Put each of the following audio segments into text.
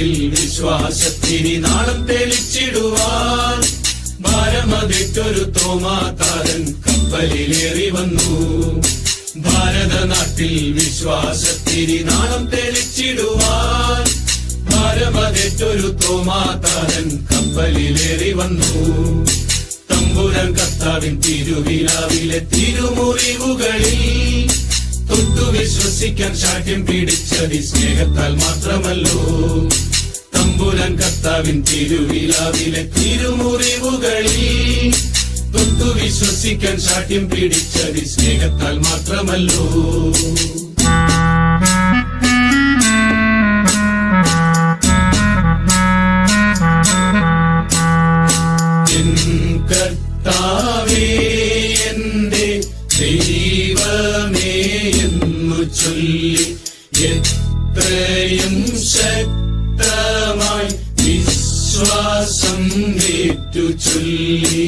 മനസ്സിൽ വിശ്വാസത്തിനി നാളം തെളിച്ചിടുവാൻ ഭാരമതിട്ടൊരു തോമാക്കാരൻ കപ്പലിലേറി വന്നു. ഭാരതനാട്ടിൽ വിശ്വാസത്തിനി നാളം തെളിച്ചിടുവാൻ ഭാരമതിട്ടൊരു തോമാക്കാരൻ കപ്പലിലേറി വന്നു. തമ്പുരൻ കർത്താവിൻ തിരുവിലാവിലെ തിരുമുറിവുകളിൽ വിശ്വസിക്കാൻ ശാഠ്യം പിടിച്ചതി സ്നേഹത്താൽ മാത്രമല്ലോ. തമ്പുരാൻ കർത്താവിൻ തിരുവിലാവിലെ തിരുമുറിവുകളിൽ തൊട്ടു വിശ്വസിക്കാൻ ശാഠ്യം പിടിച്ചതി സ്നേഹത്താൽ മാത്രമല്ലോ. കർത്താവേ ചൊല്ലി എത്രയും ശക്തമായി വിശ്വാസം ഏറ്റു ചൊല്ലി.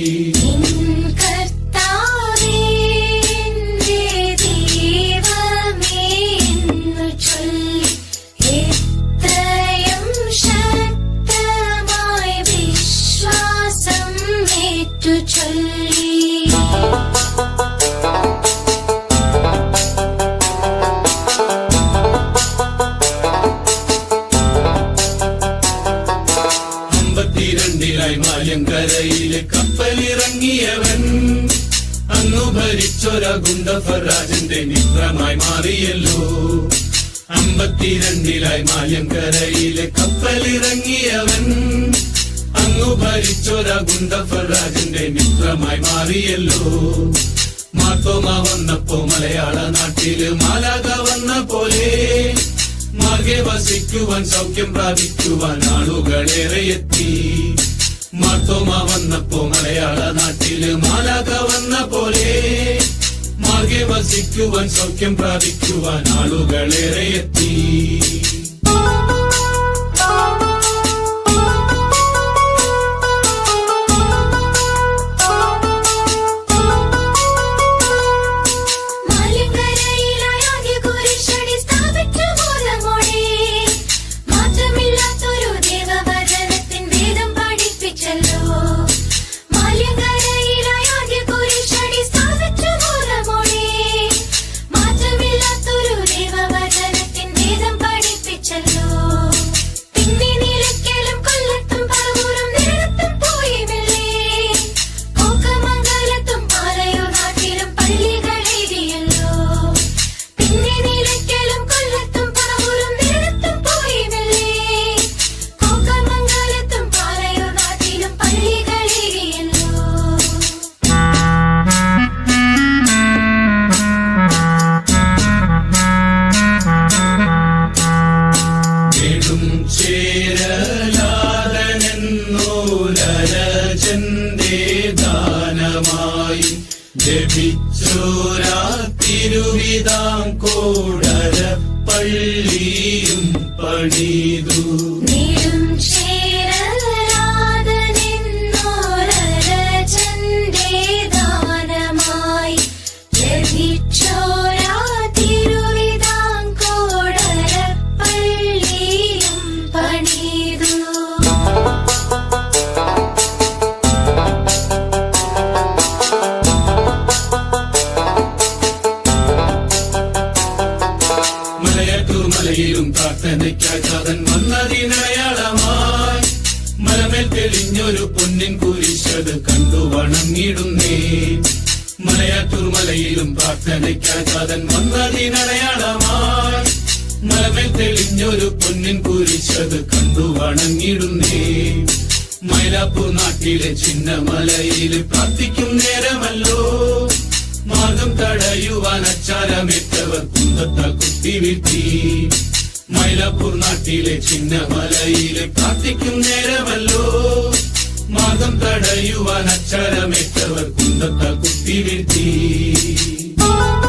മിത്രമായി മാറിയല്ലോ. അമ്പത്തിരണ്ടിലായി മായങ്കരയിലെ കപ്പലിറങ്ങിയവൻ. അങ്ങു ഭരിച്ചൊര ഗുണ്ടഫരാജന്റെ മിത്രമായി മാറിയല്ലോ. മാത്തോമ വന്നപ്പോ മലയാള നാട്ടിൽ മാലാക വന്ന പോലെ. മാർഗെ വസിക്കുവാൻ സൗഖ്യം പ്രാപിക്കുവാൻ ആളുകളേറെ എത്തി. മാത്തോമ വന്നപ്പോ വസിക്കുവാൻ സൗഖ്യം പ്രാപിക്കുവാൻ ആളുകളേറെ എത്തി. ദാനമായി ജപിച്ചോരാ തിരുവിതാം കോടര പള്ളിയും പണിതു. മലയട്ടൂർ മലയിലും പ്രാർത്ഥനയ്ക്കായി വന്നതിനടയാളമായി മലമേൽ തെളിഞ്ഞൊരു പൊന്നിൻ കുരിശത് കണ്ടു വണങ്ങിടുന്നേ. മലയാറ്റൂർ മലയിലും പ്രാർത്ഥനയ്ക്കായി താതൻ വന്നതിനടയാളമായി മലമേൽ തെളിഞ്ഞൊരു പൊന്നിൻ കുരിശത് കണ്ടു വണങ്ങിടുന്നേ. മൈലാപ്പൂർ നാട്ടിലെ ചിന്നമലയിൽ പ്രാർത്ഥിക്കും നേരമല്ലോ. അച്ചാരമിട്ടവർ കുന്തത്താൽ കുത്തിവീഴ്ത്തി മൈലാപ്പൂർ നാട്ടിലെ ചിന്നമലയിലെ പ്രാർത്ഥിക്കും നേരമല്ലോ മാർഗം തടയുവാൻ അച്ചാരമിട്ടവർ കുന്തത്താൽ കുത്തിവീഴ്ത്തി മലയാറ്റൂർ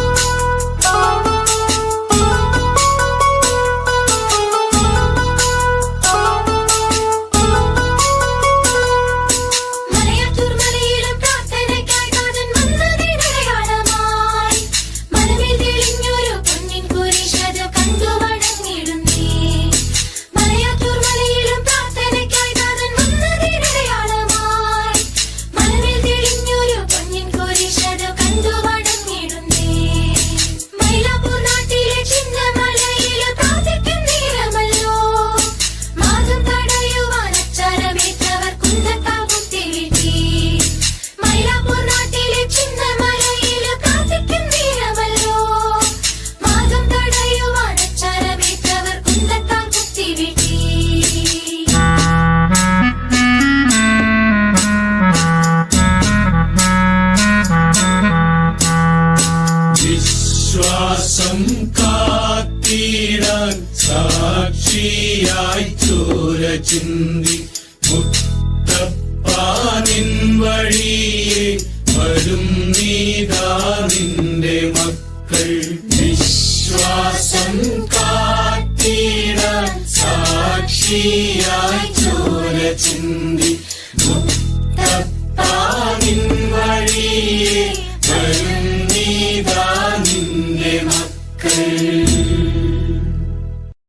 സാക്ഷിയായി ചോര ചിന്തി മുത്തപ്പാനിൻ വഴിയെ വരും നീതാ നിന്റെ മക്കൾ. വിശ്വാസം കാത്തിടാൻ സാക്ഷിയായി ചോര ചിന്തി